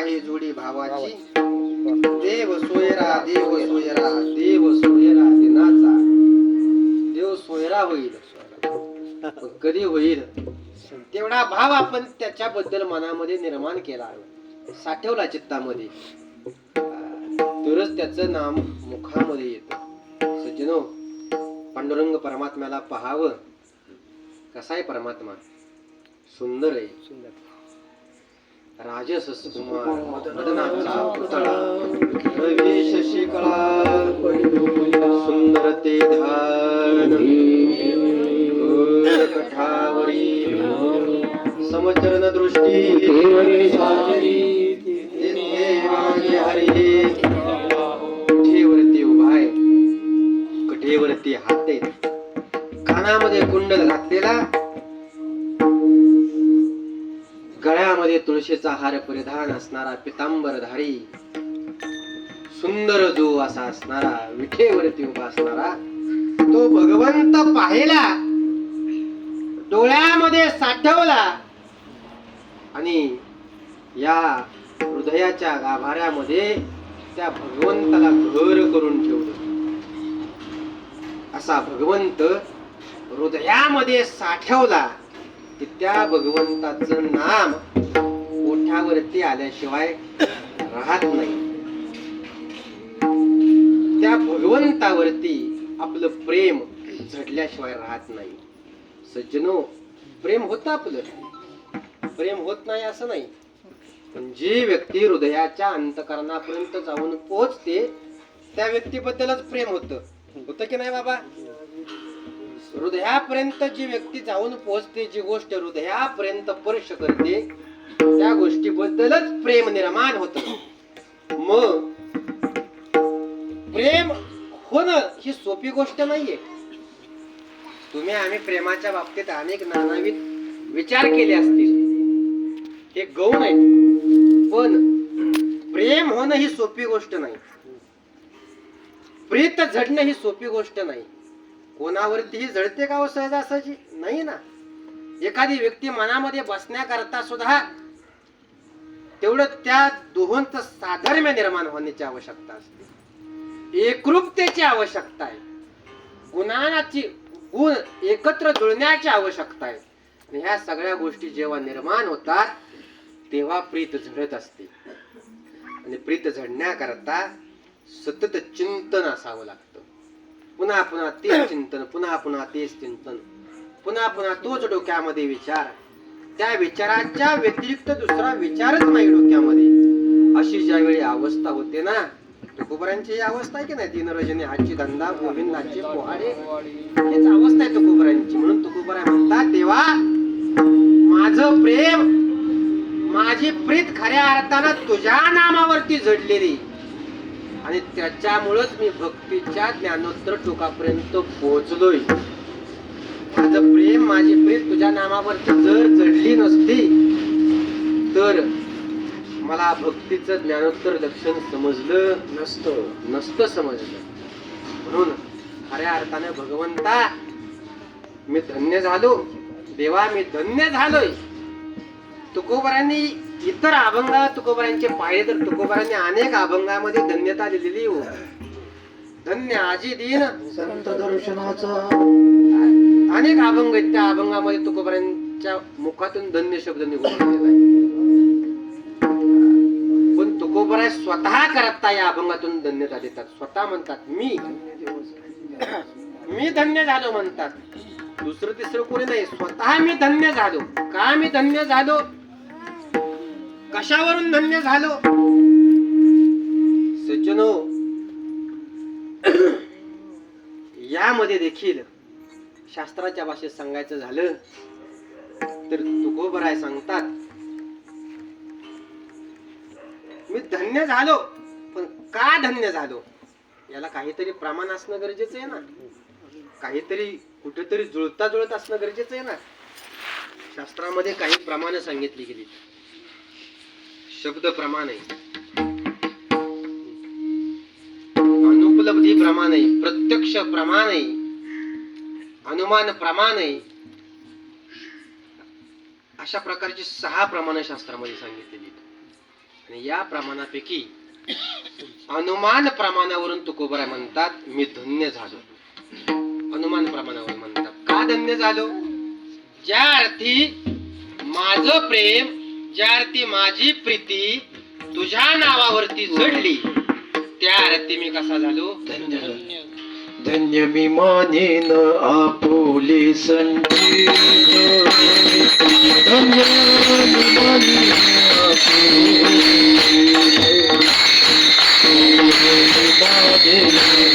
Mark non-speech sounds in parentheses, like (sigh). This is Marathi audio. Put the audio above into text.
आहे जोडी भावाची. देव सोयरा देव सोयरा. देव सोयरा दिनाचा. देव सोयरा होईल. कधी होईल? तेवढा भाव आपण त्याच्याबद्दल मनामध्ये निर्माण केला. साठवला चित्तामध्ये. तरच त्याचं नाम मुखामध्ये येतं. सज्जनो पांडुरंग परमात्म्याला पहावं. कसा आहे परमात्मा? सुंदर आहे. सुंदर. राजस सुकुमार मदनाचा पुतळा रवी शशिकळा सुंदर मध्ये तुळशीचा हार परिधान असणारा पितांबरधारी. सुंदर जो असा असणारा विठेवरती उभा असणारा तो भगवंत पाहिला. डोळ्यामध्ये साठवला. आणि या हृदयाच्या गाभाऱ्यामध्ये त्या भगवंताला घर करून ठेवलं. असा भगवंत हृदयामध्ये साठवला की त्या भगवंताचं नाम ओठावरती आल्याशिवाय राहत नाही. त्या भगवंतावरती आपलं प्रेम झडल्याशिवाय राहत नाही. सज्जनो प्रेम होत आपलं. प्रेम होत नाही असं नाही. पण जी व्यक्ती हृदयाच्या अंतकरणापर्यंत जाऊन पोहोचते त्या व्यक्तीबद्दलच प्रेम होत. होत की नाही बाबा? हृदयापर्यंत जी व्यक्ती जाऊन पोहोचते जी गोष्ट हृदयापर्यंत स्पर्श करते त्या गोष्टीबद्दलच प्रेम निर्माण होत. मग प्रेम होणं ही सोपी गोष्ट नाहीये. तुम्ही आम्ही प्रेमाच्या बाबतीत अनेक नानाविध विचार केले असतील. हे गौण आहे पण प्रेम होणं ही सोपी गोष्ट नाही. प्रीत झडणं ही सोपी गोष्ट नाही. कोणावरतीही झडते का हो सहजासहजी? नाही ना. एखादी व्यक्ती मनामध्ये बसण्याकरता सुद्धा तेवढं त्या दोहोंचं साधर्म्य निर्माण होण्याची आवश्यकता असते. एकरूपतेची आवश्यकता आहे. गुणाची गुण एकत्र जुळण्याची आवश्यकता आहे. आणि ह्या सगळ्या गोष्टी जेव्हा निर्माण होतात तेव्हा प्रीत झडत असते. आणि प्रीत झडण्याकरता सतत चिंतन असावं लागतं. पुन्हा पुन्हा तेच चिंतन पुन्हा पुन्हा तेच चिंतन पुन्हा पुन्हा तोच डोक्यामध्ये विचार. त्या विचाराच्या व्यतिरिक्त दुसरा विचारच नाही डोक्यामध्ये. अशी ज्यावेळी अवस्था होते ना तुकोबरांची ही अवस्था आहे की नाही? तीन रजनी हाची धंदा गोविंदाची पोहाडे हेच अवस्था आहे तुकोबरांची. म्हणून तुकोबरा म्हणतात देवा माझं प्रेम माझी प्रीत खऱ्या अर्थानं तुझ्या नामावरती झडलेली. आणि त्याच्यामुळंच मी भक्तीच्या ज्ञानोत्तर टोकापर्यंत पोहोचलोय. माझं प्रेम माझी प्रीत तुझ्या नामावरती जर चढली नसती तर मला भक्तीचं ज्ञानोत्तर दर्शन समजलं नसतं नसतं समजलं. म्हणून खऱ्या अर्थाने भगवंता मी धन्य झालो. देवा मी धन्य झालोय. तुकोबरांनी इतर अभंग तुकोबरांचे पाहिले तर तुकोबरांनी अनेक अभंगामध्ये धन्यता दिलेली हो. धन्य आजी दिन. संत दर्शनाचा. अनेक अभंग आहेत. त्या अभंगामध्ये तुकोबरांच्या मुखातून धन्य शब्द निघून गेलेला आहे. पण तुकोबराय स्वतः करता या अभंगातून धन्यता देतात. स्वतः म्हणतात मी मी धन्य झालो म्हणतात. दुसरं तिसरं कोणी नाही. स्वतः मी धन्य झालो. का मी धन्य झालो? कशावरून धन्य झालो? सज्जनो (clears throat) यामध्ये देखील शास्त्राच्या भाषेत सांगायचं झालं तर तुकोबराय सांगतात मी धन्य झालो पण का धन्य झालो? याला काहीतरी प्रमाण असणं गरजेचं आहे ना. काहीतरी कुठेतरी जुळता जुळत असणं गरजेचं आहे ना. शास्त्रामध्ये काही प्रमाण सांगितली गेली. शब्द प्रमाण आहे. अनुपलब्धी प्रमाण आहे. प्रत्यक्ष प्रमाण आहे. अनुमान प्रमाण अशा प्रकारची सहा प्रमाण शास्त्रामध्ये सांगितलेली आणि या प्रमाणापैकी अनुमान प्रमाणावरून तुकोबरा म्हणतात मी धन्य झालो. अनुमान प्रमाणावर म्हणतात. का धन्य झालो? ज्या अर्थी माझं प्रेम ज्या अर्थी माझी प्रीती तुझ्या नावावरती जडली त्या अर्थी मी कसा झालो? धन्य ധന്യമിമാനേന ആപൂലി സഞ്ചീതോ ധന്യമിമാനേന ആപൂലി സഞ്ചീതോ